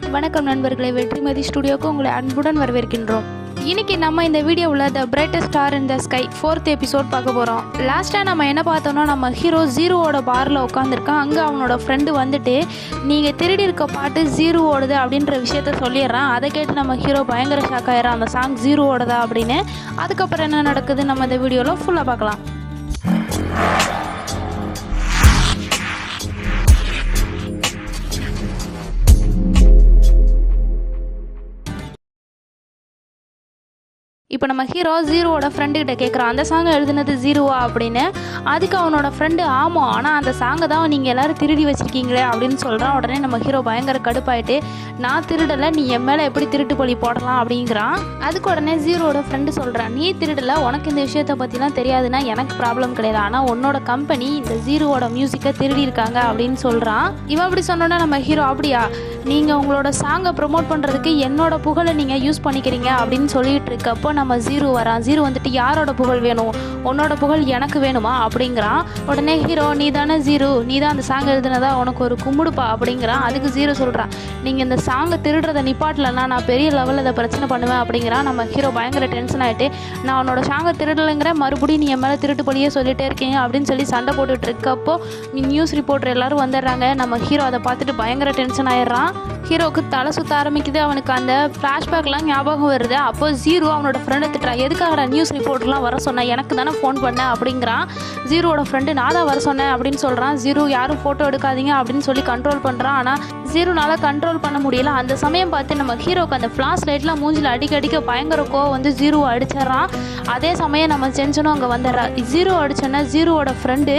வணக்கம் நண்பர்களே வெற்றிமதி ஸ்டுடியோக்கு உங்களை அன்புடன் வரவேற்கின்றோம். இன்னைக்கு நம்ம இந்த வீடியோவில் the brightest star in the sky fourth episode பார்க்க போகிறோம் லாஸ்ட்டாக நம்ம என்ன பார்த்தோம்னா நம்ம ஹீரோ ஜீரோவோட பாரில் உட்காந்துருக்கான் அங்கே அவனோட ஃப்ரெண்டு வந்துட்டு நீங்கள் திருடி இருக்க பாட்டு ஜீரோவோடது அப்படின்ற விஷயத்த சொல்லிடுறான். அதை கேட்டு நம்ம ஹீரோ பயங்கர ஷாக் ஆயிடுறான். அந்த சாங் ஜீரோவோடதா அப்படின்னு. அதுக்கப்புறம் என்ன நடக்குது நம்ம இந்த வீடியோவில் ஃபுல்லாக பார்க்கலாம். இப்போ நம்ம ஹீரோ ஜீரோவோட ஃப்ரெண்டுக்கிட்ட கேட்குறான் அந்த சாங் எழுதுனது ஜீரோவா அப்படின்னு. அதுக்கு அவனோட ஃப்ரெண்டு ஆமாம் ஆனால் அந்த சாங்கை தான் நீங்கள் எல்லாரும் திருடி வச்சுருக்கீங்களே அப்படின்னு சொல்கிறான் உடனே நம்ம ஹீரோ பயங்கர கடுப்பாயிட்டு நான் திருடலை நீ என் மேலே எப்படி திருட்டு பழி போடலாம்? அப்படிங்கிறான். அதுக்கு உடனே ஜீரோவோட ஃப்ரெண்டு சொல்கிறான் நீ திருடலை உனக்கு இந்த விஷயத்தை பற்றிலாம் தெரியாதுன்னா எனக்கு ப்ராப்ளம் கிடையாது. ஆனால் உன்னோட கம்பெனி இந்த ஜீரோவோட மியூசிக்கை திருடி இருக்காங்க அப்படின்னு சொல்கிறான் இவன் அப்படி சொன்னோன்னா நம்ம ஹீரோ அப்படியா? நீங்கள் உங்களோட சாங்கை ப்ரொமோட் பண்ணுறதுக்கு என்னோட புகழை நீங்கள் யூஸ் பண்ணிக்கிறீங்க அப்படின்னு சொல்லிட்டு இருக்கப்போ நம்ம நம்ம ஜீரோ வரான். ஜீரோ வந்துட்டு யாரோட புகழ் வேணும்? உன்னோட புகழ் எனக்கு வேணுமா? அப்படிங்கிறான். உடனே ஹீரோ நீ தானே ஜீரோ? நீ தான் அந்த சாங் எழுதுனதா? உனக்கு ஒரு கும்பிடுப்பா அப்படிங்கிறான். அதுக்கு ஜீரோ சொல்கிறான் நீங்கள் இந்த சாங்கை திருடுறதை நிப்பாட்டலன்னா நான் பெரிய லெவலில் அதை பிரச்சனை பண்ணுவேன். அப்படிங்கிறான். நம்ம ஹீரோ பயங்கர டென்ஷன் ஆகிட்டு நான் உன்னோட சாங்கை திருடலைங்கிற மறுபடியும் நீ என் மேலே திருட்டு பழியே சொல்லிட்டே இருக்கீங்க. அப்படின்னு சொல்லி சண்டை போட்டுட்டு இருக்கப்போ நியூஸ் ரிப்போர்ட்டர் எல்லாரும் வந்துடுறாங்க. நம்ம ஹீரோ அதை பார்த்துட்டு பயங்கர டென்ஷன் ஆயிடுறான். ஹீரோவுக்கு தலை சுத்த ஆரம்பிக்குது. அவனுக்கு அந்த ஃப்ளாஷ்பேக்லாம் ஞாபகம் வருது. அப்போ ஜீரோ அவனோட ஃப்ரெண்டை திட்டுறான் எதுக்காக நியூஸ் ரிப்போர்ட்லாம் வர சொன்னேன் எனக்கு தானே ஃபோன் பண்ணேன் அப்படிங்கிறான். ஜீரோவோட ஃப்ரெண்டு நான் தான் வர சொன்னேன் அப்படின்னு சொல்கிறான் ஜீரோ யாரும் ஃபோட்டோ எடுக்காதீங்க அப்படின்னு சொல்லி கண்ட்ரோல் பண்ணுறான் ஆனால் ஜீரோனால கண்ட்ரோல் பண்ண முடியல. அந்த சமயம் பார்த்து நம்ம ஹீரோக்கு அந்த ஃப்ளாஷ் லைட்லாம் மூஞ்சில் அடிக்க அடிக்க பயங்கர கோவம் வந்து ஜீரோவை அடிச்சிட்றான். அதே சமயம் நம்ம செஞ்சனும் அங்கே வந்துடுறா ஜீரோ அடிச்சோன்னா ஜீரோவோட ஃப்ரெண்டு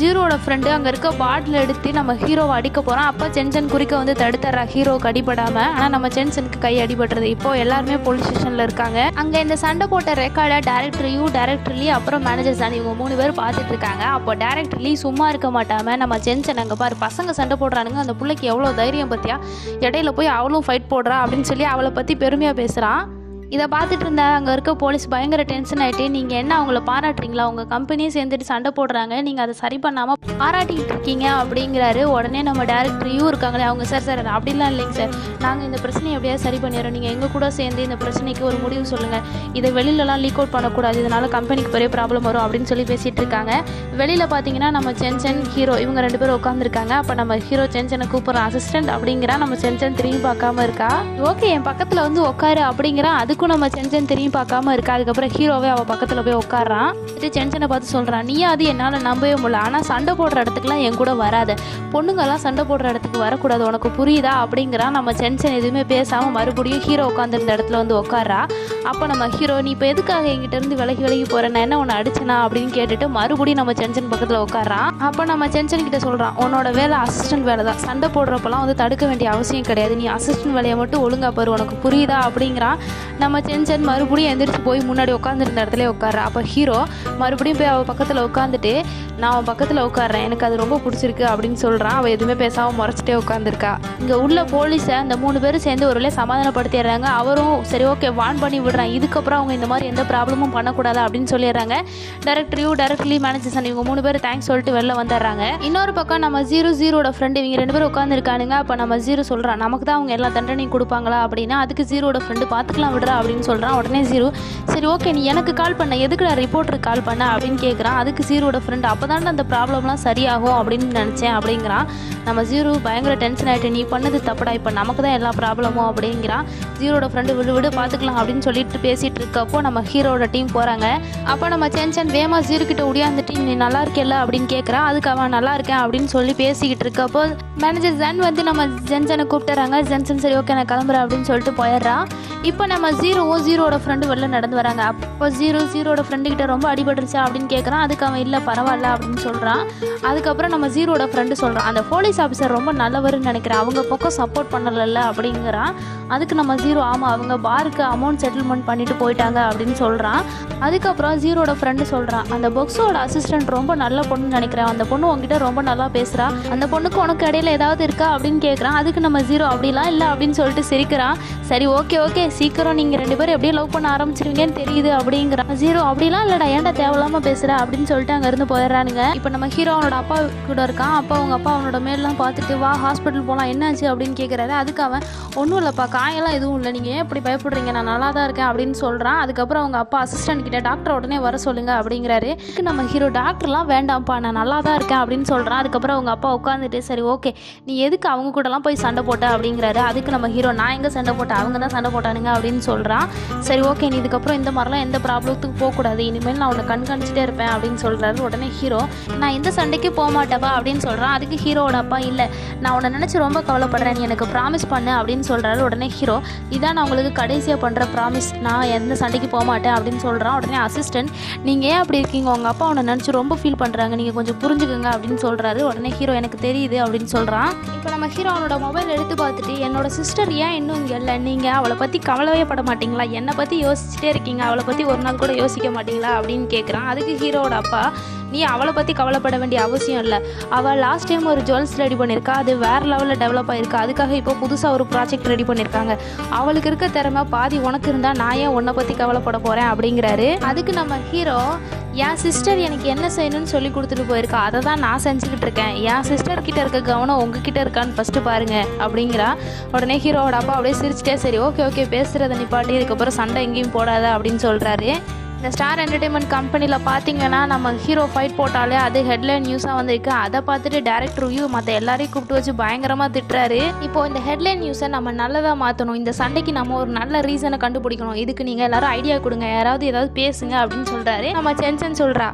ஜீரோவோட ஃப்ரெண்டு அங்கே இருக்க பாட்டில் எடுத்து நம்ம ஹீரோவை அடிக்க போகிறான் அப்போ சென்சன் குறிக்க வந்து தடுத்துறா ஹீரோவுக்கு அடிபடாமல் ஆனால் நம்ம சென்சனுக்கு கை அடிபடுறது இப்போ எல்லாருமே போலீஸ் ஸ்டேஷனில் இருக்காங்க. அங்கே இந்த சண்டை போட்ட ரெக்கார்டை டேரக்டர் யூ டேரக்டர் லீ அப்புறம் மேனேஜர் தான் இவங்க மூணு பேர் பார்த்துட்டு இருக்காங்க. அப்போ டேரக்டர் லீ சும்மா இருக்க மாட்டாமல் நம்ம சென்சன் அங்கே பாரு பசங்க சண்டை போடுறானுங்க. அந்த பிள்ளைக்கு எவ்வளோ தைரியம் பத்தியா? இடையில போய் அவளும் ஃபைட் போடுறா அப்படின்னு சொல்லி அவளை பற்றி பெருமையாக பேசுகிறான் இதை பார்த்துட்டு இருந்த அங்கே இருக்க போலீஸ் பயங்கர டென்ஷன் ஆகிட்டு நீங்கள் என்ன அவங்கள பாராட்டுறீங்களா? உங்கள் கம்பெனியும் சேர்ந்துட்டு சண்டை போடுறாங்க நீங்கள் அதை சரி பண்ணாமல் பாராட்டிக்கிட்டு இருக்கீங்க அப்படிங்கிறாரு. உடனே நம்ம டேரக்டரையும் இருக்காங்களே அவங்க சார் சார் அப்படிலாம் இல்லைங்க சார். நாங்கள் இந்த பிரச்சனையை எப்படியாவது சரி பண்ணிடுறோம். நீங்கள் எங்கள் கூட சேர்ந்து இந்த பிரச்சனைக்கு ஒரு முடிவு சொல்லுங்கள் இதை வெளியிலலாம் லீக் அவுட் பண்ணக்கூடாது. இதனால் கம்பெனிக்கு பெரிய ப்ராப்ளம் வரும் அப்படின்னு சொல்லி பேசிகிட்டு இருக்காங்க. வெளியில் பார்த்தீங்கன்னா நம்ம சென்சன் ஹீரோ இவங்க ரெண்டு பேரும் உட்காந்துருக்காங்க அப்போ நம்ம ஹீரோ சென்சனை கூப்பிட்றோம் அசிஸ்டன்ட் அப்படிங்கிறா. நம்ம சென்சன் திரும்பி பார்க்காம இருக்கா? ஓகே என் பக்கத்தில் வந்து உட்காரு அப்படிங்கிறா. அதுக்கும் நம்ம சென்சன் திரும்பி பார்க்காம இருக்கா? அதுக்கப்புறம் ஹீரோவே அவள் பக்கத்தில் போய் உட்காரான் இது சென்சனை பார்த்து சொல்கிறான் நீ அது என்னால் நம்பவே முடியல. ஆனால் சண்டை போடுற இடத்துக்குலாம் என் கூட வராது. பொண்ணுங்கெல்லாம் சண்டை போடுற இடத்துக்கு வரக்கூடாது. உனக்கு புரியுதா? அப்படிங்கிறான் நம்ம சென்சன் எதுவுமே பேசாமல் மறுபடியும் ஹீரோ உட்காந்துருந்த இடத்துல வந்து உட்காரா அப்போ நம்ம ஹீரோ நீ இப்போ எதுக்காக எங்கிட்டேருந்து விலகி விலகி போகிறேன் நான் என்ன உன்னை அடிச்சனா? அப்படின்னு கேட்டுட்டு மறுபடியும் நம்ம சென்சன் பக்கத்தில் உட்காரான் அப்போ நம்ம சென்சன் கிட்ட சொல்கிறான் உன்னோட வேலை அசிஸ்டன்ட் வேலை தான். சண்டை போடுறப்பெல்லாம் வந்து தடுக்க வேண்டிய அவசியம் கிடையாது. நீ அசிஸ்டன்ட் வேலையை மட்டும் ஒழுங்காக பாரு. உனக்கு புரியுதா? அப்படிங்கிறான். நம்ம சென்சன் மறுபடியும் எந்திரிச்சு போய் முன்னாடி உட்காந்துருந்த இடத்துல உட்கார்றா அப்போ ஹீரோ மறுபடியும் போய் அவள் பக்கத்தில் உட்காந்துட்டு நான் அவன் பக்கத்தில் உட்காடுறேன் எனக்கு அது ரொம்ப பிடிச்சிருக்கு அப்படின்னு சொல்கிறான் அவள் எதுவுமே பேசாமல் முறைச்சிட்டே உட்காந்துருக்கா இங்கே உள்ள போலீஸை அந்த மூணு பேரும் சேர்ந்து ஒரு சமாதானப்படுத்திடுறாங்க. அவரும் சரி ஓகே வான் பண்ணி விடுறான். இதுக்கப்புறம் அவங்க இந்த மாதிரி எந்த ப்ராப்ளமும் பண்ணக்கூடாது? அப்படின்னு சொல்லிடுறாங்க. டேரக்டரையும் டேரக்ட்லி மேனேஜர்ஸ் இவங்க மூணு பேர் தேங்க்ஸ் சொல்லிட்டு வெளில வந்துடுறாங்க. இன்னொரு பக்கம் நம்ம ஜீரோ ஜீரோட ஃப்ரெண்டு இவங்க ரெண்டு பேரும் உட்காந்துருக்கானுங்க அப்போ நம்ம ஜீரோ சொல்கிறான் நமக்கு தான் அவங்க எல்லா தண்டனையும் கொடுப்பாங்களா? அப்படின்னா அதுக்கு ஜீரோட ஃப்ரெண்டு பார்த்துக்கலாம் விடுறா அப்படின்னு சொல்கிறான் உடனே ஜீரோ சரி ஓகே நீ எனக்கு கால் பண்ண. எதுக்குடா ரிப்போர்ட்டருக்கு கால் பண்ண? அப்படின்னு கேட்குறான் அதுக்கு ஜீரோட ஃப்ரெண்டு அப்போ தான் அந்த ப்ராப்ளம்லாம் சரியாகும் அப்படின்னு நினச்சேன் அப்படிங்கிறான். நம்ம ஜீரோ பயங்கர டென்ஷன் ஆகிட்டு நீ பண்ணது தப்புடா. இப்போ நமக்கு தான் எல்லா ப்ராப்ளமும் அப்படிங்கிறான். ஜீரோட ஃப்ரெண்டு விடு விடு பார்த்துக்கலாம் அப்படின்னு சொல்லிட்டு பேசிகிட்டு இருக்கப்போ நம்ம ஹீரோட டீம் போகிறாங்க அப்போ நம்ம சென்சன் வேமா ஜீரோ கிட்ட டீம் நீ நல்லா இருக்கேல்ல? அப்படின்னு கேட்குறான் அதுக்கு அவன் நல்லா இருக்கேன் அப்படின்னு சொல்லி பேசிக்கிட்டு இருக்கப்போ மேனேஜர் ஜன் வந்து நம்ம ஜென்சனை கூப்பிட்டுறாங்க. ஜென்சன் சரி ஓகே நான் கிளம்புறேன் அப்படின்னு சொல்லிட்டு போயிடுறான். இப்போ நம்ம ஜீரோ ஜீரோட ஃப்ரெண்டு வெளில நடந்து வராங்க. அப்போ ஜீரோ ஜீரோட ஃப்ரெண்டு கிட்ட ரொம்ப அடிபட்டுருச்சா அப்படின்னு கேட்குறான் அதுக்கு அவன் இல்லை பரவாயில்ல அப்படின்னு சொல்கிறான் அதுக்கப்புறம் நம்ம ஜீரோட ஃப்ரெண்டு சொல்கிறான் அந்த போலீஸ் ஆஃபீஸர் ரொம்ப நல்லவர்னு நினைக்கிறேன். அவங்க பக்கம் சப்போர்ட் பண்ணலைல்ல அப்படிங்கிறான். அதுக்கு நம்ம ஜீரோ ஆமாம் அவங்க பாருக்கு அமௌண்ட் செட்டில்மெண்ட் பண்ணிட்டு போயிட்டாங்க அப்படின்னு சொல்கிறான் அதுக்கப்புறம் ஜீரோட ஃப்ரெண்டு சொல்கிறான் அந்த பொக்ஸோட அசிஸ்டன்ட் ரொம்ப நல்ல பொண்ணுன்னு நினைக்கிறேன். அந்த பொண்ணு உங்ககிட்ட ரொம்ப நல்லா பேசுகிறா அந்த பொண்ணுக்கு உனக்கு இடையில ஏதாவது இருக்கா அப்படின்னு கேட்குறான் அதுக்கு நம்ம ஜீரோ அப்படிலாம் இல்லை அப்படின்னு சொல்லிட்டு சிரிக்கிறான். சரி ஓகே ஓகே சீக்கிரம் நீங்கள் நீங்கள் ரெண்டு பேரும் எப்படியும் லவ் பண்ண ஆரம்பிச்சிருவீங்கன்னு தெரியுது அப்படிங்கிறான் ஜீரோ அப்படிலாம் இல்லைடா ஏன்டா தேவையில்லாமல் பேசுகிற அப்படின்னு சொல்லிட்டு அங்கேருந்து போயிடுறானுங்க. இப்போ நம்ம ஹீரோ அவனோட அப்பா கூட இருக்கான். அப்பா அவங்க அப்பா அவனோட மேலாம் பார்த்துட்டு வா ஹாஸ்பிட்டல் போகலாம் என்னாச்சு? அப்படின்னு கேட்குறாரு அதுக்கு அவன் ஒன்றும் இல்லைப்பா காயெல்லாம் எதுவும் இல்லை. நீங்கள் ஏன் இப்படி பயப்படுறீங்க? நான் நல்லா தான் இருக்கேன் அப்படின்னு சொல்கிறான் அதுக்கப்புறம் அவங்க அப்பா அசிஸ்டன்ட் கிட்ட டாக்டர் உடனே வர சொல்லுங்க அப்படிங்கிறாரு. நம்ம ஹீரோ டாக்டர்லாம் வேண்டாம்ப்பா நான் நல்லா தான் இருக்கேன் அப்படின்னு சொல்கிறான் அதுக்கப்புறம் அவங்க அப்பா உட்காந்துட்டு சரி ஓகே நீ எதுக்கு அவங்க கூடலாம் போய் சண்டை போட்ட? அப்படிங்கிறாரு. அதுக்கு நம்ம ஹீரோ நான் எங்கே சண்டை போட்டேன்? அவங்க தான் சண்டை போட்டானுங்க அப்படின்னு சொல்கிறேன் சரி ஓகே நீ இதுக்கப்புறம் இந்த மாதிரிலாம் எந்த ப்ராப்ளத்துக்கு போகக்கூடாது. இனிமேல் நான் உன்னை கண்காணிச்சிட்டே இருப்பேன் அப்படின்னு சொல்கிறாரு உடனே ஹீரோ. நான் எந்த சண்டைக்கு போக மாட்டேப்பா அப்படின்னு சொல்கிறான் அதுக்கு ஹீரோவோட அப்பா இல்லை. நான் உன்னை நினச்சி ரொம்ப கவலைப்படுறேன். நீ எனக்கு ப்ராமிஸ் பண்ணு அப்படின்னு சொல்கிறாரு உடனே ஹீரோ. இதான் நான் உங்களுக்கு கடைசியாக பண்ணுற ப்ராமிஸ் நான் எந்த சண்டைக்கு போக மாட்டேன் அப்படின்னு சொல்கிறான் உடனே அசிஸ்டன்ட் நீங்கள் ஏன் அப்படி இருக்கீங்க? உங்கள் அப்பா உன்னை நினச்சி ரொம்ப ஃபீல் பண்ணுறாங்க நீங்கள் கொஞ்சம் புரிஞ்சுக்கோங்க அப்படின்னு சொல்கிறாரு உடனே ஹீரோ. எனக்கு தெரியுது அப்படின்னு சொல்கிறான் இப்போ நம்ம ஹீரோ அவனோட மொபைல் எடுத்து பார்த்துட்டு என்னோட சிஸ்டர் ஏன் இன்னும் இங்கே இல்லை? நீங்கள் அவளை பற்றி கவலையே பட மாட்டீங்களா? என்னை பற்றி யோசிச்சுட்டே இருக்கீங்க. அவளை பற்றி ஒரு நாள் கூட யோசிக்க மாட்டீங்களா? அப்படின்னு கேட்குறான் அதுக்கு ஹீரோவோட அப்பா நீ அவளை பற்றி கவலைப்பட வேண்டிய அவசியம் இல்லை. அவள் லாஸ்ட் டைம் ஒரு ஜுவல்ஸ் ரெடி பண்ணியிருக்கா அது வேறு லெவலில் டெவலப் ஆகிருக்கு அதுக்காக இப்போ புதுசாக ஒரு ப்ராஜெக்ட் ரெடி பண்ணியிருக்காங்க அவளுக்கு இருக்க திறமை பாதி உனக்கு இருந்தால் நான் ஏன் உன்னை பற்றி கவலைப்பட போகிறேன் அப்படிங்கிறாரு. அதுக்கு நம்ம ஹீரோ என் சிஸ்டர் எனக்கு என்ன செய்யணும்னு சொல்லி கொடுத்துட்டு போயிருக்கா? அதை தான் நான் செஞ்சுக்கிட்டு இருக்கேன். என் சிஸ்டர் கிட்ட இருக்க கவனம் உங்ககிட்ட இருக்கான்னு ஃபஸ்ட்டு பாருங்க அப்படிங்கிறா. உடனே ஹீரோவோட அப்பா அப்படியே சிரிச்சிட்டே சரி ஓகே ஓகே பேசுகிறத நிப்பாட்டி இதுக்கப்புறம் சண்டை எங்கேயும் போடாத அப்படின்னு சொல்கிறாரு இந்த ஸ்டார் என்டர்டைன்மெண்ட் கம்பெனியில் பார்த்தீங்கன்னா நம்ம ஹீரோ ஃபைட் போட்டாலே அது ஹெட்லைன் நியூஸாக வந்திருக்கு. அதை பார்த்துட்டு டேரக்ட் ரிவ்யூ மற்ற எல்லாரையும் கூப்பிட்டு வச்சு பயங்கரமாக திட்டுறாரு. இப்போ இந்த ஹெட்லைன் நியூஸை நம்ம நல்லதாக மாற்றணும் இந்த சண்டைக்கு நம்ம ஒரு நல்ல ரீசனை கண்டுபிடிக்கணும். இதுக்கு நீங்கள் எல்லாரும் ஐடியா கொடுங்க. யாராவது ஏதாவது பேசுங்க அப்படின்னு சொல்கிறாரு நம்ம சென்சன் சொல்கிறா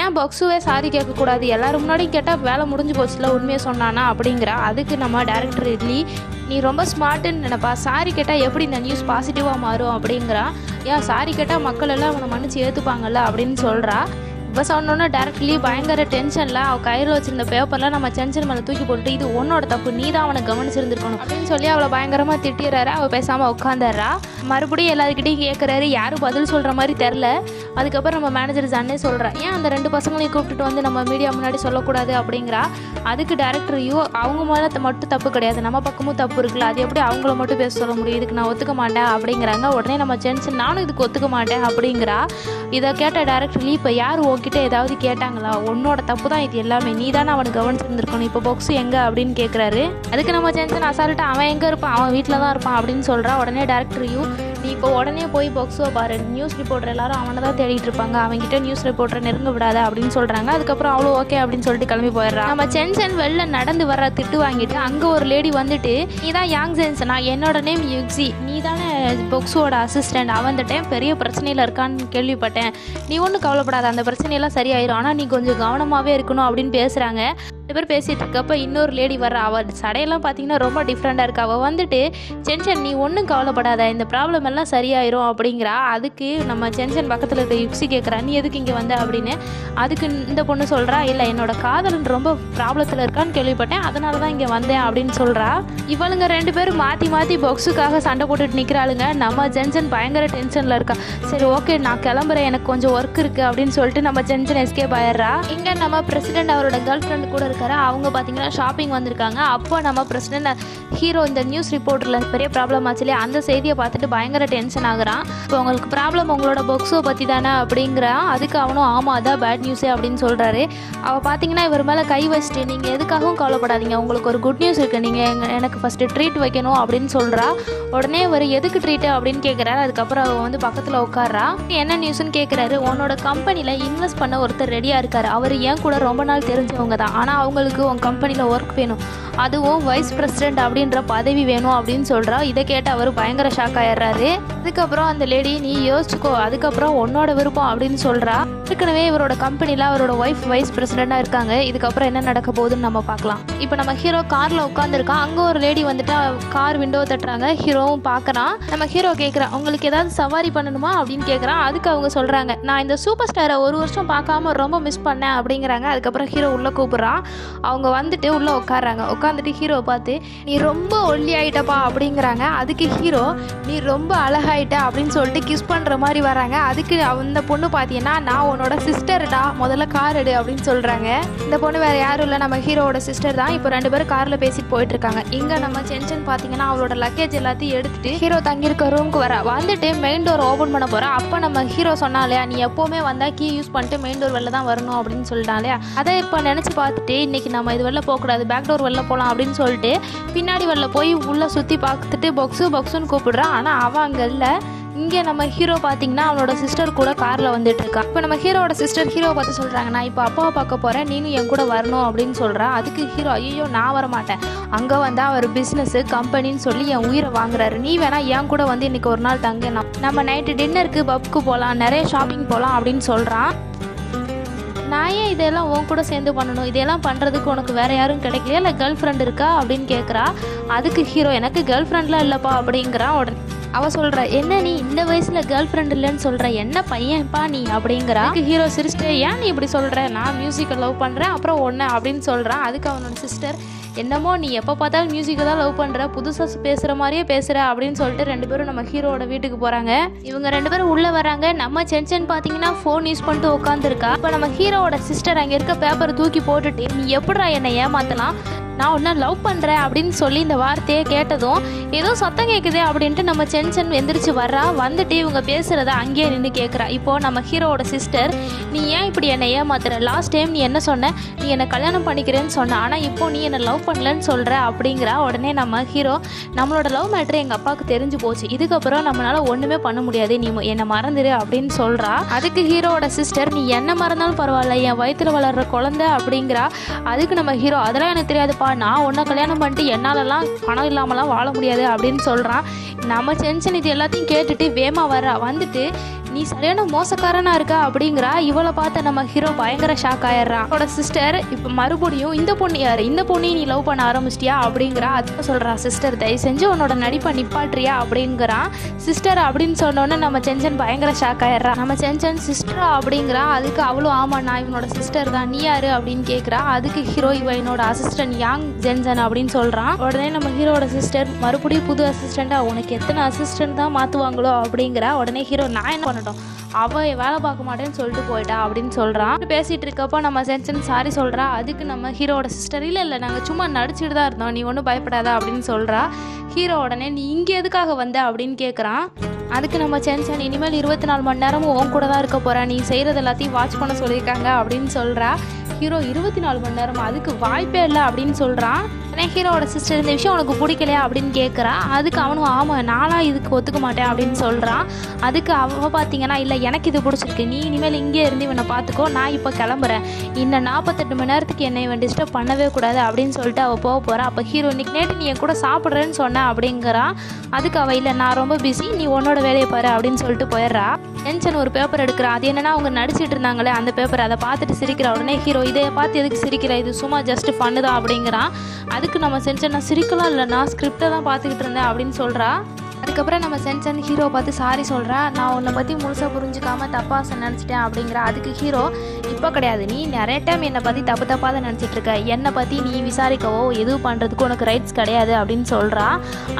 ஏன் பக்ஸுவே சாரி கேட்கக்கூடாது? எல்லாரும் முன்னாடி கேட்டால் வேலை முடிஞ்சு போச்சுல உண்மையை சொன்னானா? அப்படிங்கிறா. அதுக்கு நம்ம டேரக்டர் இட்லி நீ ரொம்ப ஸ்மார்ட்டுன்னு நினைப்பா. சாரி கேட்டால் எப்படி இந்த நியூஸ் பாசிட்டிவாக மாறும்? அப்படிங்கிறா. ஏன் சாரி கேட்டால் மக்கள் எல்லாம் அவனை மன்னிச்சு ஏற்றுப்பாங்கல்ல அப்படின்னு சொல்கிறா இப்போ சொன்னோன்னே டேரக்ட்லி பயங்கர டென்ஷனில் அவள் கையில் வச்சிருந்த பேப்பர்லாம் நம்ம சென்சன் மேலே தூக்கி போட்டு இது உன்னோட தப்பு நீ தான் அவனை கவனிச்சிருந்துருக்கணும். அப்படின்னு சொல்லி அவளை பயங்கரமாக திட்டிடுறாரு. அவள் பேசாமல் உட்காந்துடுறா மறுபடியும் எல்லாருக்கிட்டையும் கேட்குறாரு யாரும் பதில் சொல்கிற மாதிரி தெரில அதுக்கப்புறம் நம்ம மேனேஜர் ஜன்னே சொல்கிறேன் ஏன் அந்த ரெண்டு பசங்களையும் கூப்பிட்டுட்டு வந்து நம்ம மீடியா முன்னாடி சொல்லக்கூடாது? அப்படிங்கிறா. அதுக்கு டேரக்டர் ஐயோ அவங்க மேலே த- மட்டும் தப்பு கிடையாது. நம்ம பக்கமும் தப்பு இருக்குல்ல. அது எப்படி அவங்கள மட்டும் பேச சொல்ல முடியும்? இதுக்கு நான் ஒத்துக்க மாட்டேன். அப்படிங்கிறாங்க. உடனே நம்ம ஜென்சன் நானும் இதுக்கு ஒத்துக்க மாட்டேன். அப்படிங்கிறா. இதை கேட்ட டேரக்டர்லி இப்போ யார் ஓகே உன்கிட்ட ஏதாவது கேட்டாங்களா? உன்னோட தப்பு தான் இது எல்லாமே. நீ தானே அவனை கவனிச்சிருந்துருக்கணும். இப்போ பாக்ஸ் எங்கே அப்படின்னு கேட்குறாரு அதுக்கு நம்ம ஜென்சன் அசால்ட்டு அவன் எங்கே இருப்பான்? அவன் வீட்டில் தான் இருப்பான் அப்படின்னு சொல்கிறான் உடனே டேரக்டர் யூ நீ இப்போ உடனே போய் பாக்ஸோ பாரு. நியூஸ் ரிப்போர்ட்டர் எல்லாரும் அவனை தான் தேடிட்டு இருப்பாங்க. அவங்ககிட்ட நியூஸ் ரிப்போர்ட்டரை நெருங்க விடாத அப்படின்னு சொல்கிறாங்க அதுக்கப்புறம் அவ்வளோ ஓகே அப்படின்னு சொல்லிட்டு கிளம்பி போயிடுறான் நம்ம சென்சன் வெளில நடந்து வர திட்டு வாங்கிட்டு அங்கே ஒரு லேடி வந்துட்டு நீ தான் யாங் ஜென்சனா என்னோட நேம் யுக்ஸி நீ தானே பொக்ஸுவோட அசிஸ்டன்ட் அவன் டைம் பெரிய பிரச்சனையில் இருக்கான்னு கேள்விப்பட்டேன். நீ ஒன்றும் கவலைப்படாத. அந்த பிரச்சனையெல்லாம் சரியாயிரும். ஆனால் நீ கொஞ்சம் கவனமாகவே இருக்கணும் அப்படின்னு பேசுகிறாங்க ரெண்டு பேர் பேசிகிட்டு இருக்கப்ப இன்னொரு லேடி வர அவள் சடையெல்லாம் பார்த்தீங்கன்னா ரொம்ப டிஃப்ரெண்ட்டாக இருக்கு. அவள் வந்துட்டு சென்ஷன் நீ ஒன்றும் கவலைப்படாத. இந்த ப்ராப்ளம் எல்லாம் சரியாயிரும் அப்படிங்கிறா. அதுக்கு நம்ம சென்ஷன் பக்கத்தில் இருக்க யுக்ஸி கேட்குறா நீ எதுக்கு இங்கே வந்த? அப்படின்னு. அதுக்கு இந்த பொண்ணு சொல்கிறா இல்லை என்னோட காதலன் ரொம்ப ப்ராப்ளத்தில் இருக்கான்னு கேள்விப்பட்டேன். அதனால தான் இங்கே வந்தேன் அப்படின்னு சொல்கிறா இவளுங்க ரெண்டு பேரும் மாற்றி மாற்றி பொக்ஸுக்காக சண்டை போட்டுட்டு நிற்கிறாளுங்க நம்ம ஜென்சன் பயங்கர டென்ஷனில் இருக்கா. சரி ஓகே நான் கிளம்புறேன். எனக்கு கொஞ்சம் ஒர்க் இருக்குது அப்படின்னு சொல்லிட்டு நம்ம ஜென்சன் எஸ்கேப் ஆயிடுறா. இங்கே நம்ம பிரசிடென்ட் அவரோட கேர்ள் ஃப்ரெண்டு கூட இருக்காரு அவங்க பார்த்தீங்கன்னா ஷாப்பிங் வந்திருக்காங்க. அப்போ நம்ம பிரசிடென்ட் ஹீரோ இந்த நியூஸ் ரிப்போர்ட்டில் பெரிய ப்ராப்ளம் ஆச்சு இல்லையா அந்த செய்தியை பார்த்துட்டு பயங்கர டென்ஷன் ஆகுறான். இப்போ உங்களுக்கு ப்ராப்ளம் உங்களோட பொக்ஸோ பற்றி தானே அப்படிங்கிறான் அதுக்கு அவனும் ஆமாம் அதான் பேட் நியூஸே அப்படின்னு சொல்கிறாரு அவள் பார்த்தீங்கன்னா இவர் மேலே கை வச்சுட்டு நீங்கள் எதுக்காகவும் கவலைப்படாதீங்க. உங்களுக்கு ஒரு குட் நியூஸ் இருக்குது நீங்கள் எனக்கு ஃபஸ்ட்டு ட்ரீட் வைக்கணும் அப்படின்னு சொல்கிறா உடனே இவர் எதுக்கு ட்ரீட்டு அப்படின்னு கேட்குறாரு அதுக்கப்புறம் அவள் வந்து பக்கத்தில் உட்கார்றா. என்ன நியூஸ்னு கேட்குறாரு உன்னோட கம்பெனியில் இன்வெஸ்ட் பண்ண ஒருத்தர் ரெடியாக இருக்கார். அவர் ஏன் கூட ரொம்ப நாள் தெரிஞ்சவங்க தான். ஆனால் அவங்களுக்கு உன் கம்பெனியில் ஒர்க் வேணும். அதுவும் வைஸ் பிரசிடென்ட் அப்படின்ற பதவி வேணும் அப்படின்னு சொல்கிறா இதை கேட்டு அவர் பயங்கர ஷாக் ஆயிடுறாரு. அதுக்கப்புறம் அந்த லேடி நீ யோசிச்சுக்கோ. அதுக்கப்புறம் உன்னோட விருப்பம் அப்படின்னு சொல்கிறா ஏற்கனவே இவரோட கம்பெனியில் அவரோட ஒய்ஃப் வைஸ் பிரசிடெண்ட்டாக இருக்காங்க. இதுக்கப்புறம் என்ன நடக்க போகுதுன்னு நம்ம பார்க்கலாம். இப்போ நம்ம ஹீரோ காரில் உட்காந்துருக்கான் அங்கே ஒரு லேடி வந்துட்டு கார் விண்டோ தட்டுறாங்க. ஹீரோவும் பார்க்குறான். நம்ம ஹீரோ கேட்குறான் உங்களுக்கு ஏதாவது சவாரி பண்ணணுமா? அப்படின்னு கேட்குறான் அதுக்கு அவங்க சொல்கிறாங்க நான் இந்த சூப்பர் ஸ்டாரை ஒரு வருஷம் பார்க்காம ரொம்ப மிஸ் பண்ணேன். அப்படிங்கிறாங்க. அதுக்கப்புறம் ஹீரோ உள்ளே கூப்பிட்றான் அவங்க வந்துட்டு உள்ளே உட்காடுறாங்க உட்காந்துட்டு ஹீரோ பார்த்து நீ ரொம்ப ஒல்லி ஆயிட்டப்பா. அப்படிங்கிறாங்க. அதுக்கு ஹீரோ நீ ரொம்ப அழகாயிட்ட. அப்படின்னு சொல்லிட்டு கிஸ் பண்ணுற மாதிரி வராங்க அதுக்கு அந்த பொண்ணு பார்த்தீங்கன்னா நான் உன்னோட சிஸ்டர்டா முதல்ல கார் எடு அப்படின்னு சொல்கிறாங்க இந்த பொண்ணு வேறு யாரும் இல்லை நம்ம ஹீரோவோட சிஸ்டர் தான். இப்போ ரெண்டு பேரும் காரில் பேசிட்டு போயிட்டு இருக்காங்க. இங்கே நம்ம சென்சன் பார்த்தீங்கன்னா அவளோட லக்கேஜ் எல்லாத்தையும் எடுத்துட்டு ஹீரோ தங்கியிருக்க ரூமுக்கு வர. வந்துட்டு மெயின் டோர் ஓப்பன் பண்ண போகிறா அப்போ நம்ம ஹீரோ சொன்னா இல்லையா நீ எப்போவுமே வந்தால் கீ யூஸ் பண்ணிட்டு மெயின் டோர் வெளில தான் வரணும் அப்படின்னு சொல்லிட்டான் இல்லையா? அதை இப்போ நினச்சி பார்த்துட்டு இன்றைக்கி நம்ம இது வெளில போகக்கூடாது. பேக் டோர் வெளில போகலாம் அப்படின்னு சொல்லிட்டு பின்னாடி வெளில போய் உள்ளே சுற்றி பார்த்துட்டு பொக்ஸு பொக்ஸுன்னு கூப்பிடுறான் ஆனால் அவன் அங்கே இல்லை. இங்கே நம்ம ஹீரோ பார்த்தீங்கன்னா அவனோட சிஸ்டர் கூட காரில் வந்துட்டு இருக்கான் இப்போ நம்ம ஹீரோவோட சிஸ்டர் ஹீரோ பார்த்து சொல்கிறாங்க நான் இப்போ அப்பாவை பார்க்க போகிறேன் நீனும் என் கூட வரணும் அப்படின்னு சொல்கிறா அதுக்கு ஹீரோ ஐயோ நான் வர மாட்டேன் அங்கே வந்தால் அவர் பிஸ்னஸ்ஸு கம்பெனின்னு சொல்லி என் உயிரை வாங்குறாரு. நீ வேணா என் கூட வந்து இன்னைக்கு ஒரு நாள் தங்க நான் நம்ம நைட்டு டின்னருக்கு பப்க்கு போகலாம் நிறைய ஷாப்பிங் போகலாம் அப்படின்னு சொல்கிறான் நான் ஏன் இதெல்லாம் உன் கூட சேர்ந்து பண்ணணும்? இதெல்லாம் பண்ணுறதுக்கு உனக்கு வேற யாரும் கிடைக்கலையா? இல்லை கேர்ள் ஃப்ரெண்ட் இருக்கா அப்படின்னு கேட்குறா அதுக்கு ஹீரோ எனக்கு கேர்ள் ஃப்ரெண்ட்லாம் இல்லைப்பா அப்படிங்கிறான் உடனே. அவள் சொல்கிற என்ன நீ இந்த வயசில் கேர்ள் ஃப்ரெண்ட் இல்லைன்னு சொல்கிற என்ன பையன்ப்பா நீ? அப்படிங்கிறா. ஹீரோ சிரிச்சிட்டு ஏன் நீ இப்படி சொல்கிற நான் மியூசிக்கை லவ் பண்ணுறேன் அப்புறம் ஒன்று அப்படின்னு சொல்கிறான் அதுக்கு அவனோட சிஸ்டர் என்னமோ நீ எப்போ பார்த்தாலும் மியூசிக்கை தான் லவ் பண்ணுற புதுசாக பேசுகிற மாதிரியே பேசுகிற அப்படின்னு சொல்லிட்டு ரெண்டு பேரும் நம்ம ஹீரோவோட வீட்டுக்கு போகிறாங்க இவங்க ரெண்டு பேரும் உள்ளே வராங்க. நம்ம சென்சன் பார்த்தீங்கன்னா ஃபோன் யூஸ் பண்ணிட்டு உட்காந்துருக்கா இப்போ நம்ம ஹீரோவோட சிஸ்டர் அங்கே இருக்க பேப்பரை தூக்கி போட்டுட்டு நீ எப்படிடா என்னை ஏமாத்தலாம்? நான் ஒன்றா லவ் பண்ணுறேன் அப்படின்னு சொல்லி இந்த வார்த்தையை கேட்டதும் ஏதோ சத்தம் கேட்குதே அப்படின்ட்டு நம்ம சென்சன் எந்திரிச்சு வர்றா வந்துட்டு இவங்க பேசுகிறத அங்கேயே நின்று கேட்குறா இப்போது நம்ம ஹீரோவோட சிஸ்டர் நீ ஏன் இப்படி என்னை ஏமாத்துற? லாஸ்ட் டைம் நீ என்ன சொன்ன? நீ என்னை கல்யாணம் பண்ணிக்கிறேன்னு சொன்ன. ஆனால் இப்போ நீ என்னை லவ் பண்ணலன்னு சொல்கிற அப்படிங்கிறா உடனே நம்ம ஹீரோ நம்மளோட லவ் மேட்ரு எங்கள் அப்பாவுக்கு தெரிஞ்சு போச்சு. இதுக்கப்புறம் நம்மளால் ஒன்றுமே பண்ண முடியாது. நீ என்னை மறந்துடு அப்படின்னு சொல்கிறா அதுக்கு ஹீரோவோட சிஸ்டர் நீ என்ன மறந்தாலும் பரவாயில்ல. என் வயிற்றில் வளர்ற குழந்தை அப்படிங்கிறா. அதுக்கு நம்ம ஹீரோ அதெல்லாம் எனக்கு தெரியாதுப்பா நான் உன்னை கல்யாணம் பண்ணிட்டு என்னாலலாம் பணம் இல்லாமலாம் வாழ முடியாது அப்படின்னு சொல்கிறான் நம்ம சென்சன் இது எல்லாத்தையும் கேட்டுட்டு வேமா வர்றா. வந்துட்டு நீ சரியான மோசக்காரனா இருக்கா அப்படிங்கிறா. இவளை பார்த்த நம்ம ஹீரோ பயங்கர ஷாக் ஆயிடுறான் அவளோட சிஸ்டர் இப்போ மறுபடியும் இந்த பொண்ணு யாரு? இந்த பொண்ணையும் நீ லவ் பண்ண ஆரம்பிச்சிட்டியா? அப்படிங்கிறா. அதுக்கு சொல்றா சிஸ்டர் தயவு செஞ்சு உன்னோட நடிப்பை நிப்பாட்டுறியா? அப்படிங்கிறான் சிஸ்டர் அப்படின்னு சொன்னோன்னே நம்ம செஞ்சன் பயங்கர ஷாக் ஆயிடுறா. நம்ம செஞ்சன் சிஸ்டரா அப்படிங்கிறா. அதுக்கு அவளும் ஆமா நான் இவனோட சிஸ்டர் தான். நீ யாரு? அப்படின்னு கேட்குறா அதுக்கு ஹீரோ இவ என்னோட அசிஸ்டன்ட் யாங் ஜென்சன் அப்படின்னு சொல்றான். உடனே நம்ம ஹீரோட சிஸ்டர் மறுபடியும் புது அசிஸ்டண்டா உனக்கு எத்தனை அசிஸ்டன்ட் தான் மாத்துவாங்களோ? அப்படிங்கிறா. உடனே ஹீரோ நான் என்ன மாட்டோம். அவ வேலை பார்க்க மாட்டேன்னு சொல்லிட்டு போயிட்டா அப்படின்னு சொல்றான் பேசிட்டு இருக்கப்போ நம்ம சென்சன் சாரி சொல்றா. அதுக்கு நம்ம ஹீரோட சிஸ்டர் இல்ல இல்ல நாங்க சும்மா நடிச்சுட்டு தான் இருந்தோம். நீ ஒன்றும் பயப்படாத அப்படின்னு சொல்றா. ஹீரோ உடனே நீ இங்க எதுக்காக வந்த? அப்படின்னு கேட்குறான் அதுக்கு நம்ம சென்சன் இனிமேல் இருபத்தி நாலு மணி நேரமும் உன் கூட தான் இருக்க போறா. நீ செய்யறது எல்லாத்தையும் வாட்ச் பண்ண சொல்லியிருக்காங்க அப்படின்னு சொல்றா. ஹீரோ இருபத்தி நாலு மணி நேரம்? அதுக்கு வாய்ப்பே இல்லை அப்படின்னு சொல்றான். ஆனால் ஹீரோவோட சிஸ்டர் இந்த விஷயம் உனக்கு பிடிக்கலையா? அப்படின்னு கேட்குறா அதுக்கு அவனும் ஆமாம் நானா இதுக்கு ஒத்துக்க மாட்டேன் அப்படின்னு சொல்கிறான் அதுக்கு அவ பார்த்தீங்கன்னா இல்லை எனக்கு இது பிடிச்சிருக்கு. நீ இனிமேல் இங்கே இருந்து இவனை பார்த்துக்கோ நான் இப்போ கிளம்புறேன். இந்த நாற்பத்தெட்டு மணி நேரத்துக்கு என்னை இவன் டிஸ்டர்ப் பண்ணவே கூடாது அப்படின்னு சொல்லிட்டு அவள் போக போகிறா அப்போ ஹீரோ இன்னைக்கு நேற்று நீ என் கூட சாப்பிட்றேன்னு சொன்ன அப்படிங்கிறான் அதுக்கு அவள் இல்லை நான் ரொம்ப பிஸி நீ உன்னோட வேலையை பாரு அப்படின்னு சொல்லிட்டு போயிடுறா. டென்ஷன் ஒரு பேப்பர் எடுக்கிறா. அது என்னென்னா அவங்க நடிச்சிட்டு இருந்தாங்களே அந்த பேப்பர் அதை பார்த்துட்டு சிரிக்கிறா. உடனே ஹீரோ இதை பார்த்து எதுக்கு சிரிக்கிற? இது சும்மா ஜஸ்ட் ஃபன்னு தான் அப்படிங்கிறான் அதுக்கு நம்ம சென்சன் நான் சிரிக்கலாம் இல்லை நான் ஸ்கிரிப்டை தான் பார்த்துக்கிட்டு இருந்தேன் அப்படின்னு சொல்கிறா அதுக்கப்புறம் நம்ம சென்சன் ஹீரோ பார்த்து சாரி சொல்கிறா நான் உன்னை பற்றி முழுசாக புரிஞ்சுக்காம தப்பாக நினச்சிட்டேன் அப்படிங்கிற அதுக்கு ஹீரோ இப்போ கிடையாது. நீ நிறைய டைம் என்னை பற்றி தப்பு தப்பாக தான் நினச்சிட்டு இருக்க. என்னை பற்றி நீ விசாரிக்கவோ எதுவும் பண்ணுறதுக்கு உனக்கு ரைட்ஸ் கிடையாது அப்படின்னு சொல்கிறா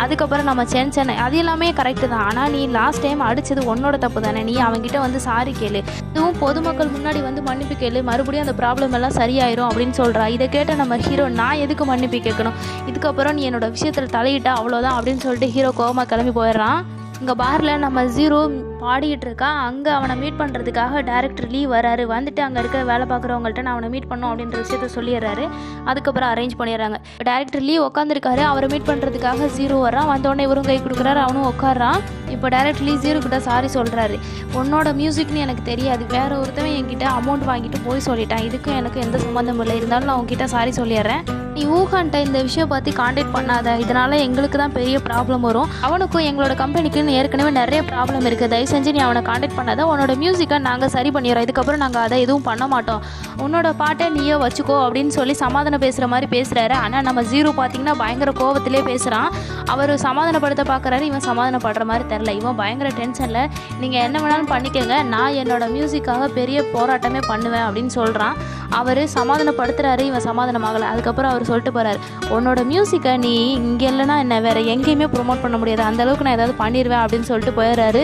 அதுக்கப்புறம் நம்ம சென்சன் அது எல்லாமே கரெக்டு தான். ஆனால் நீ லாஸ்ட் டைம் அடித்தது உன்னோட தப்பு தானே. நீ அவங்ககிட்ட வந்து சாரி கேளு. இதுவும் பொதுமக்கள் முன்னாடி வந்து மன்னிப்பு கேளு. மறுபடியும் அந்த ப்ராப்ளம் எல்லாம் சரியாயிரும் அப்படின்னு சொல்கிறா இதை கேட்ட நம்ம ஹீரோ நான் எதுக்கு மன்னிப்பு கேட்கணும்? இதுக்கப்புறம் நீ என்னோட விஷயத்தில் தலையிட்டா அவ்வளோதான் அப்படின்னு சொல்லிட்டு ஹீரோ கோமா கிளம்பி போயிடுறான். இங்கே பாரில் நம்ம ஜீரோ பாடிக்கிட்டு இருக்கான் அங்கே அவனை மீட் பண்ணுறதுக்காக டேரக்டர் லீவ் வராரு வந்துட்டு அங்கே இருக்க வேலை பார்க்குறவங்கள்ட்ட நான் அவனை மீட் பண்ணோம் அப்படின்ற விஷயத்த சொல்லிடுறாரு. அதுக்கப்புறம் அரேஞ்ச் பண்ணிடுறாங்க. டேரக்டர் லீவ் உட்காந்துருக்காரு அவரை மீட் பண்ணுறதுக்காக ஜீரோ வரான் வந்தோடனே இவரும் கை கொடுக்குறாரு அவனும் உட்காடுறான் இப்போ டேரக்ட்லி ஜீரோ கிட்ட சாரி சொல்கிறாரு உன்னோட மியூசிக்னு எனக்கு தெரியாது. வேற ஒருத்தவன் என்கிட்ட அமௌண்ட் வாங்கிட்டு போய் சொல்லிட்டான். இதுக்கும் எனக்கு எந்த சம்மந்தமும் இல்லை. இருந்தாலும் நான் உங்ககிட்ட சாரி சொல்லிடுறேன். நீ ஊகான்ட்ட இந்த விஷயம் பற்றி காண்டாக்ட் பண்ணாத. இதனால் எங்களுக்கு தான் பெரிய ப்ராப்ளம் வரும். அவனுக்கும் எங்களோட கம்பெனிக்குன்னு ஏற்கனவே நிறைய ப்ராப்ளம் இருக்குது தயவு செஞ்சு நீ அவனை காண்டாக்ட் பண்ணாத. உன்னோட மியூசிக்கை நாங்கள் சரி பண்ணிடுறோம். இதுக்கப்புறம் நாங்கள் அதை எதுவும் பண்ண மாட்டோம். உன்னோட பாட்டை நீயே வச்சுக்கோ அப்படின்னு சொல்லி சமாதானம் பேசுகிற மாதிரி பேசுகிறாரு ஆனால் நம்ம ஜீரோ பார்த்தீங்கன்னா பயங்கர கோபத்திலே பேசுகிறான் அவர் சமாதானப்படுத்த பார்க்குறாரு இவன் சமாதானப்படுற மாதிரி தெரில இவன் பயங்கர டென்ஷனில் நீங்கள் என்ன வேணாலும் பண்ணிக்கோங்க. நான் என்னோடய மியூசிக்காக பெரிய போராட்டமே பண்ணுவேன் அப்படின்னு சொல்கிறான் அவர் சமாதானப்படுத்துறாரு இவன் சமாதானமாகலை. அதுக்கப்புறம் அவர் சொல்லிட்டு போகிறார் உன்னோட மியூசிக்கை நீ இங்கே இல்லைனா என்ன? வேறு எங்கேயுமே ப்ரொமோட் பண்ண முடியாது. அந்த அளவுக்கு நான் ஏதாவது பண்ணிடுவேன் அப்படின்னு சொல்லிட்டு போயிடுறாரு.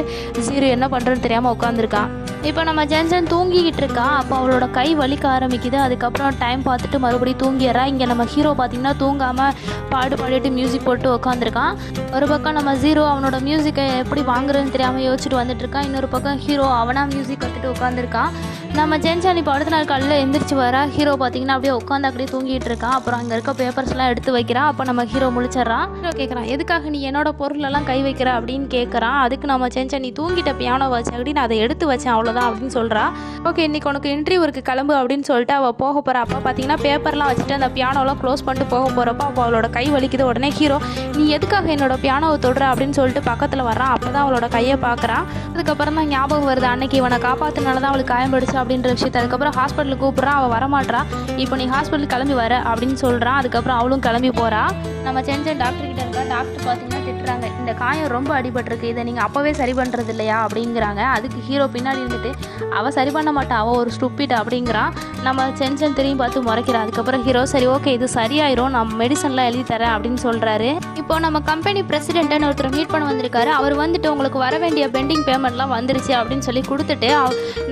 ஜீரோ என்ன பண்ணுறதுன்னு தெரியாமல் உட்காந்துருக்கான் இப்போ நம்ம ஜென்சன் தூங்கிக்கிட்டு இருக்கா அப்போ அவளோட கை வலிக்க ஆரம்பிக்குது. அதுக்கப்புறம் டைம் பார்த்துட்டு மறுபடியும் தூங்கிடுறா. இங்கே நம்ம ஹீரோ பார்த்தீங்கன்னா தூங்காமல் பாடு பாடிட்டு மியூசிக் போட்டு உட்காந்துருக்கான் ஒரு பக்கம் நம்ம ஜீரோ அவனோட மியூசிக்கை எப்படி வாங்குறதுன்னு தெரியாமல் யோசிச்சுட்டு வந்துட்டு இருக்கான் இன்னொரு பக்கம் ஹீரோ அவனா மியூசிக் கற்றுட்டு உட்காந்துருக்கான் நம்ம ஜென்சன் இப்போ அடுத்த நாள் காலையில் எந்திரிச்சு வர. ஹீரோ பார்த்தீங்கன்னா அப்படியே உட்காந்து அப்படியே தூங்கிட்டு இருக்கான் அப்புறம் அங்கே இருக்க பேப்பர்ஸ்லாம் எடுத்து வைக்கிறான் அப்போ நம்ம ஹீரோ முழிச்சிடுறான் ஹீரோ கேட்குறான் எதுக்காக நீ என்னோட பொருளெல்லாம் கை வைக்கிற? அப்படின்னு கேட்குறான் அதுக்கு நம்ம ஜென்சன் நீ தூங்கிட்ட பியானோ வச்சு அப்படின்னு அதை எடுத்து வச்சேன் அவ்வளோதான் அப்படின்னு சொல்கிறா ஓகே இன்னைக்கு உனக்கு இன்டர்வியூ இருக்குது கிளம்பு அப்படின்னு சொல்லிட்டு அவள் போக போகிறா அப்போ பார்த்தீங்கன்னா பேப்பர்லாம் வச்சுட்டு அந்த பியானோலாம் க்ளோஸ் பண்ணிட்டு போக போகிறப்ப அப்போ அவளோட கை வலிக்குது. உடனே ஹீரோ நீ எதுக்காக என்னோட பியானோவை தொடுற? அப்படின்னு சொல்லிட்டு பக்கத்தில் வரான் அப்போ தான் அவளோட கையை பார்க்குறான். அதுக்கப்புறம் தான் ஞாபகம் வருது அன்னைக்கு இவனை காப்பாற்றினால தான் அவளுக்கு காயம்படுச்சு அப்படின்ற விஷயத்தை. அதுக்கப்புறம் ஹாஸ்பிட்டலுக்கு கூப்பிட்றான் அவள் வரமாட்றா. இப்போ நீ ஹாஸ்பிட்டல் கிளம்பி வர அப்படின்னு சொல்கிறான் அதுக்கப்புறம் அவளும் கிளம்பி போகிறா நம்ம செஞ்ச டாக்டர் கிட்ட இருக்கா டாக்டர் பார்த்தீங்கன்னா திட்டுறாங்க. இந்த காயம் ரொம்ப அடிபட்டிருக்கு இதை நீங்கள் அப்போவே சரி பண்ணுறது இல்லையா அப்படிங்கிறாங்க. அதுக்கு ஹீரோ பின்னாடி இருந்துட்டு அவள் சரி பண்ண மாட்டா அவள் ஒரு ஸ்டூப்பிட் அப்படிங்கிறான் நம்ம சென்சன் திரும்பி பார்த்து முறைக்கிறான் அதுக்கப்புறம் ஹீரோ சரி ஓகே இது சரியாயிரும் நான் மெடிசன்லாம் எழுதி தரேன் அப்படின்னு சொல்கிறாரு இப்போ நம்ம கம்பெனி பிரசிடென்ட்னு ஒருத்தர் மீட் பண்ண வந்திருக்காரு. அவர் வந்துட்டு உங்களுக்கு வர வேண்டிய பெண்டிங் பேமெண்ட்லாம் வந்துருச்சு அப்படின்னு சொல்லி கொடுத்துட்டு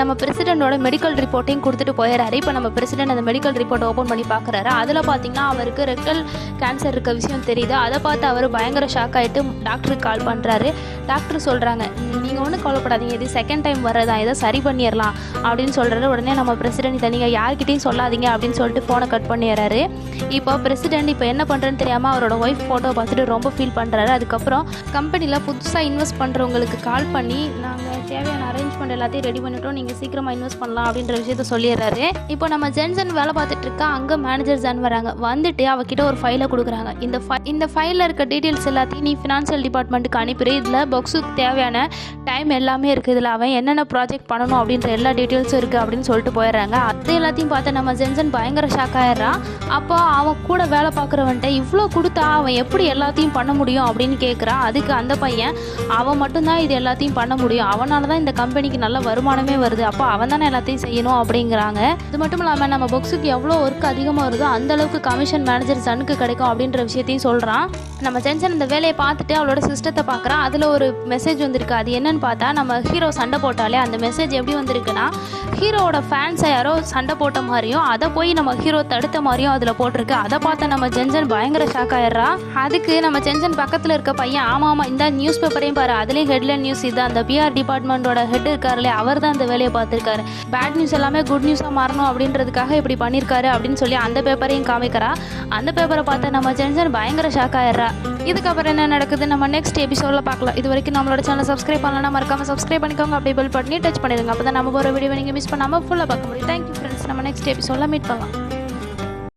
நம்ம பிரசிடென்ட்டோட மெடிக்கல் ரிப்போர்ட்டையும் கொடுத்துட்டு போயிடுறாரு இப்போ நம்ம பிரசிடென்ட் அந்த மெடிக்கல் ரிப்போர்ட் ஓப்பன் பண்ணி பார்க்குறாரு அதில் பார்த்தீங்கன்னா அவருக்கு ரெக்கல் கேன்சர் இருக்க விஷயம் தெரியுது. அதை பார்த்து அவர் பயங்கர ஷாக் ஆகிட்டு டாக்டருக்கு கால் பண்ணுறாரு டாக்டர் சொல்கிறாங்க நீங்கள் ஒன்றும் கவலைப்படாதீங்க. இது செகண்ட் டைம் வர்றதா? இதை சரி பண்ணிடலாம். அப்படின்னு சொல்கிறாரு உடனே நம்ம பிரசிடென்ட் இதை நீங்கள் யார்கிட்டையும் சொல்லாதீங்க. அப்படின்னு சொல்லிட்டு ஃபோனை கட் பண்ணிடுறாரு. இப்போ பிரசிடென்ட் இப்போ என்ன பண்ணுறேன்னு தெரியாமல் அவரோட ஒய்ஃப் ஃபோட்டோ பார்த்துட்டு ரொம்ப ஃபீல் பண்ணுறாரு அதுக்கப்புறம் கம்பெனியில் புதுசாக இன்வெஸ்ட் பண்ணுறவங்களுக்கு கால் பண்ணி நாங்கள் தேவையான அரேஞ்ச்மெண்ட் எல்லாத்தையும் ரெடி பண்ணிட்டோம். நீங்கள் சீக்கிரமாக இன்வெஸ்ட் பண்ணலாம் அப்படின்ற விஷயத்த சொல்லிடுறாரு. இப்போ நம்ம ஜென்சன் வேலை பார்த்துட்டு இருக்கா அங்கே மேனேஜர் ஜான் வராங்க. வந்துட்டு அவகிட்ட ஒரு ஃபைலை கொடுக்குறாங்க. இந்த ஃபை இந்த ஃபைலில் இருக்க டீட்டெயில்ஸ் எல்லாத்தையும் நீ ஃபினான்ஷியல் டிபார்ட்மெண்ட்டுக்கு அனுப்பிடு. இதில் பாக்ஸுக்கு தேவையான டைம் எல்லாமே இருக்குது இதில் அவன் என்னென்ன ப்ராஜெக்ட் பண்ணணும் அப்படின்ற எல்லா டீட்டெயில்ஸும் இருக்குது அப்படின்னு சொல்லிட்டு போயிடுறாங்க. அது எல்லாத்தையும் பார்த்து நம்ம ஜென்சன் பயங்கர ஷாக் ஆயிடுறான். அப்போ அவன் கூட வேலை பார்க்குறவன்ட்ட இவ்வளோ கொடுத்தா அவன் எப்படி எல்லாத்தையும் பண்ண முடியும் அப்படின்னு கேட்குறான் அதுக்கு அந்த பையன் அவன் மட்டும்தான் இது எல்லாத்தையும் பண்ண முடியும். அவனால் தான் இந்த கம்பெனிக்கு நல்ல வருமானமே வருது. அப்போ அவன் தானே எல்லாத்தையும் செய்யணும் அப்படிங்கிறாங்க. இது மட்டும் இல்லாமல் நம்ம புக்ஸுக்கு எவ்வளோ ஒர்க் அதிகமாக வருதோ அந்த அளவுக்கு கமிஷன் மேனேஜர் சனுக்கு கிடைக்கும் அப்படின்ற விஷயத்தையும் சொல்கிறான் நம்ம சென்சன் இந்த வேலையை பார்த்துட்டு அவளோட சிஸ்டத்தை பார்க்குறான். அதில் ஒரு மெசேஜ் வந்திருக்கு. அது என்னன்னு பார்த்தா நம்ம ஹீரோ சண்டை போட்டாலே அந்த மெசேஜ் எப்படி வந்திருக்குன்னா ஹீரோவோட ஃபேன்ஸை யாரோ சண்டை போட்ட மாதிரியும் அதை போய் நம்ம ஹீரோ தடுத்த மாதிரியும் அதில் போட்டிருக்கு. அதை பார்த்த நம்ம ஜென்சன் பயங்கர ஷாக் ஆயிடுறா. அதுக்கு நம்ம ஜென்சன் பக்கத்தில் இருக்க பையன் ஆமாம் ஆமாம் இந்த நியூஸ் பேப்பரையும் பாரு. அதுலேயும் ஹெட்லைன் நியூஸ் இது. அந்த பிஆர் டிபார்ட்மெண்ட்டோட ஹெட் இருக்காருல்ல அவர் தான் இந்த வேலையை பார்த்துருக்காரு. பேட் நியூஸ் எல்லாமே குட் நியூஸாக மாறணும் அப்படின்றதுக்காக இப்படி பண்ணியிருக்காரு அப்படின்னு சொல்லி அந்த பேப்பரையும் காமிக்கிறா. அந்த பேப்பரை பார்த்த நம்ம ஜென்சன் பயங்கர ஷாக் ஆயிடுறா. இதுக்கப்புறம் என்ன நடக்குது? நம்ம நெக்ஸ்ட் எபிசோடில் பார்க்கலாம். இது வரைக்கும் நம்மளோட சேனல் சப்ஸ்கிரைப் பண்ணலாம் மறக்காம சப்ஸ்கிரைப் பண்ணிக்கோங்க. அப்படியே பில் பண்ணி டச் பண்ணிடுங்க. அப்போ தான் நம்ம போகிற வீடியோ நீங்கள் மிஸ் பண்ணாமல் ஃபுல்லாக பார்க்க முடியும். தேங்க்யூ ஃப்ரெண்ட்ஸ் நம்ம நெக்ஸ்ட் எபிசோடில் மீட் பண்ணலாம்.